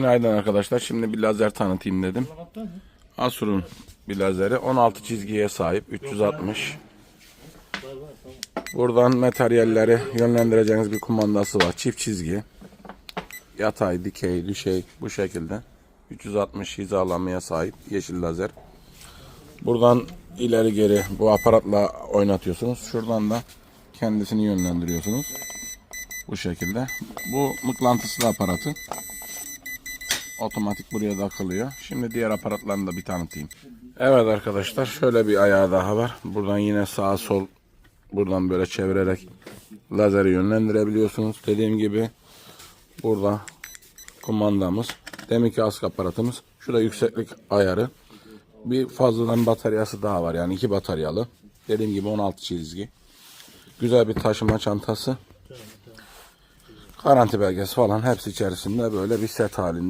Günaydın arkadaşlar. Şimdi bir lazer tanıtayım dedim. Asur'un bir lazeri 16 çizgiye sahip 360. Buradan materyalleri yönlendireceğiniz bir kumandası var. Çift çizgi. Yatay, dikey, düşey bu şekilde. 360 hizalanmaya sahip yeşil lazer. Buradan ileri geri bu aparatla oynatıyorsunuz. Şuradan da kendisini yönlendiriyorsunuz. Bu şekilde. Bu mıknatıslı aparatı. Otomatik buraya takılıyor. Şimdi diğer aparatlarını da bir tanıtayım. Evet arkadaşlar şöyle bir ayağı daha var. Buradan yine sağ sol buradan böyle çevirerek lazeri yönlendirebiliyorsunuz. Dediğim gibi burada kumandamız. Deminki askı aparatımız. Şurada yükseklik ayarı. Bir fazladan bataryası daha var. Yani iki bataryalı. Dediğim gibi 16 çizgi. Güzel bir taşıma çantası. Garanti belgesi falan hepsi içerisinde böyle bir set halinde.